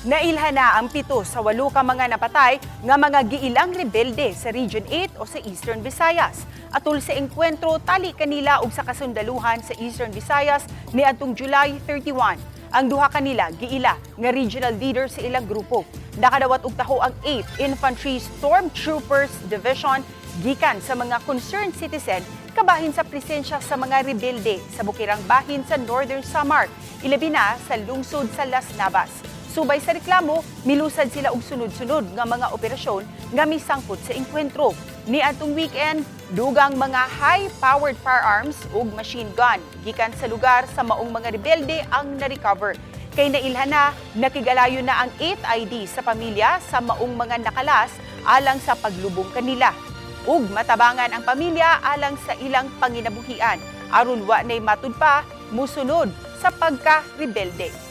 Nailhan na ang pito sa walo ka mga napatay nga mga giilang rebelde sa Region 8 o sa Eastern Visayas. Atul sa engkwentro tali kanila ug sa kasundaluhan sa Eastern Visayas ni atong July 31. Ang duha kanila giila nga regional leader sa ilang grupo. Nakadawat og taho ang 8th Infantry Stormtroopers Division gikan sa mga concerned citizen kabahin sa presensya sa mga rebelde sa bukirang bahin sa Northern Samar, ilabi na sa lungsod sa Las Navas. Subay sa reklamo, milusad sila og sunod-sunod nga mga operasyon nga misangkot sa engkwentro. Ni atong weekend, dugang mga high-powered firearms ug machine gun gikan sa lugar sa maong mga rebelde ang na-recover. Kay nailhan na, nakigalayo na ang 8 ID sa pamilya sa maong mga nakalas alang sa paglubong kanila. Ug matabangan ang pamilya alang sa ilang panginabuhian aron wa nay matud pa musunod sa pagka-rebelde.